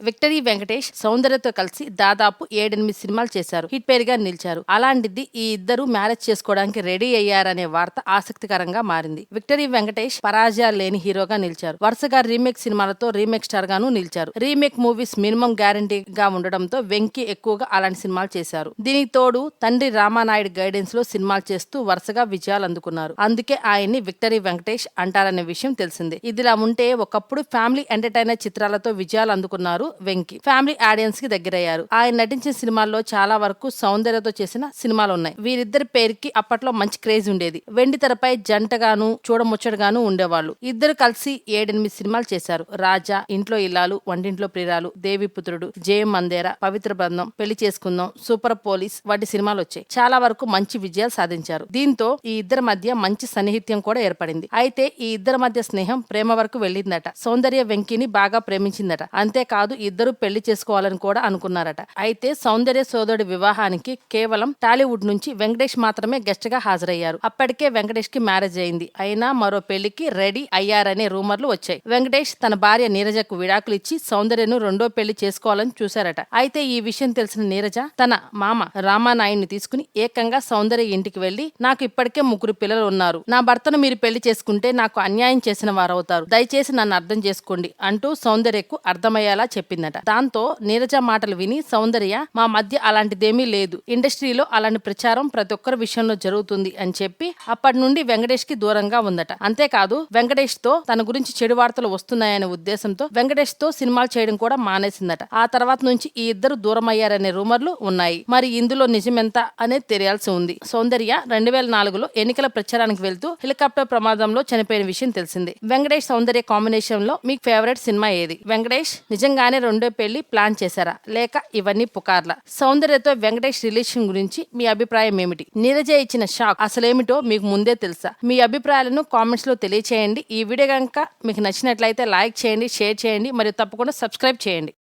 Victory Venkatesh సౌందర్యతో కలిసి దాదాపు ఏడెనిమిది సినిమాలు చేశారు. హిట్ పేరుగా నిలిచారు. అలాంటిది ఈ ఇద్దరు మ్యారేజ్ చేసుకోవడానికి రెడీ అయ్యారనే వార్త ఆసక్తికరంగా మారింది. విక్టరీ వెంకటేష్ పరాజయాలు లేని హీరోగా నిలిచారు. వరుసగా రీమేక్ సినిమాలతో రీమేక్ స్టార్ గాను నిలిచారు. రీమేక్ మూవీస్ మినిమం గ్యారంటీగా ఉండడంతో వెంకీ ఎక్కువగా అలాంటి సినిమాలు చేశారు. దీనికి తోడు తండ్రి రామానాయుడు గైడెన్స్లో సినిమాలు చేస్తూ వరుసగా విజయాలు అందుకున్నారు. అందుకే ఆయన్ని విక్టరీ వెంకటేష్ అంటారనే విషయం తెలిసిందే. ఇదిలా ఉంటే ఒకప్పుడు ఫ్యామిలీ ఎంటర్టైనర్ చిత్రాలతో విజయాలు అందుకున్నారు వెంకీ. ఫ్యామిలీ ఆడియన్స్కి దగ్గరయ్యారు. ఆయన నటించిన సినిమాల్లో చాలా వరకు సౌందర్యతో చేసిన సినిమాలు ఉన్నాయి. వీరిద్దరి పేరుకి అప్పట్లో మంచి క్రేజ్ ఉండేది. వెండి తెరపై జంటగాను చూడముచ్చటగాను ఉండేవాళ్ళు. ఇద్దరు కలిసి ఏడెనిమిది సినిమాలు చేశారు. రాజా ఇంట్లో ఇల్లాలు వంటింట్లో ప్రియురాలు దేవిపుత్రుడు జయం మందేర పవిత్ర బంధం పెళ్ళి చేసుకుందాం సూపర్ పోలీస్ వంటి సినిమాలు వచ్చాయి. చాలా వరకు మంచి విజయాలు సాధించారు. దీంతో ఈ ఇద్దరి మధ్య మంచి సన్నిహిత్యం కూడా ఏర్పడింది. అయితే ఈ ఇద్దరి మధ్య స్నేహం ప్రేమ వరకు వెళ్ళిందట. సౌందర్య వెంకిని బాగా ప్రేమించిందట. అంతేకాదు ఇద్దరు పెళ్ళి చేసుకోవాలని కూడా అనుకున్నారట. అయితే సౌందర్య సోదరుడి వివాహానికి కేవలం టాలీవుడ్ నుంచి వెంకటేష్ మాత్రమే గెస్ట్గా హాజరయ్యారు. అప్పటికే వెంకటేష్కి మ్యారేజ్ అయింది. అయినా మరో పెళ్ళికి రెడీ అయ్యారనే రూమర్లు వచ్చాయి. వెంకటేష్ తన భార్య నీరజకు విడాకులు ఇచ్చి సౌందర్యను రెండో పెళ్ళి చేసుకోవాలని చూశారట. అయితే ఈ విషయం తెలిసిన నీరజ తన మామ రామానాయుడిని తీసుకుని ఏకంగా సౌందర్య ఇంటికి వెళ్ళి నాకు ఇప్పటికే ముగ్గురు పిల్లలు ఉన్నారు. నా భర్తను మీరు పెళ్ళి చేసుకుంటే నాకు అన్యాయం చేసిన వారవుతారు. దయచేసి నన్ను అర్థం చేసుకోండి అంటూ సౌందర్యకు అర్థమయ్యేలా చెప్పిందట. దాంతో నీరజ మాటలు విని సౌందర్య మా మధ్య అలాంటిదేమీ లేదు. ఇండస్ట్రీలో అలాంటి ప్రచారం ప్రతి ఒక్కరి విషయంలో జరుగుతుంది అని చెప్పి అప్పటి నుండి వెంకటేష్కి దూరంగా ఉందట. అంతేకాదు వెంకటేష్తో తన గురించి చెడు వార్తలు వస్తున్నాయనే ఉద్దేశంతో వెంకటేష్తో సినిమాలు చేయడం కూడా మానేసిందట. ఆ తర్వాత నుంచి ఈ ఇద్దరు దూరం అయ్యారనే రూమర్లు ఉన్నాయి. మరి ఇందులో నిజమెంత అనేది తెలియాల్సి ఉంది. సౌందర్య రెండు వేల నాలుగులో ఎన్నికల ప్రచారానికి వెళ్తూ హెలికాప్టర్ ప్రమాదంలో చనిపోయిన విషయం తెలిసింది. వెంకటేష్ సౌందర్య కాంబినేషన్లో మీకు ఫేవరెట్ సినిమా ఏది? వెంకటేష్ నిజంగానే రెండో పెళ్ళి ప్లాన్ చేశారా? లేక ఇవన్నీ పుకార్ల? సౌందర్యతో వెంకటేష్ రిలేషన్ గురించి మీ అభిప్రాయం ఏమిటి? నీరజ ఇచ్చిన షాక్ అసలేమిటో మీకు ముందే తెలుసా? మీ అభిప్రాయాలను కామెంట్స్లో తెలియచేయండి. ఈ వీడియో కనుక మీకు నచ్చినట్లయితే లైక్ చేయండి షేర్ చేయండి మరియు తప్పకుండా సబ్స్క్రైబ్ చేయండి.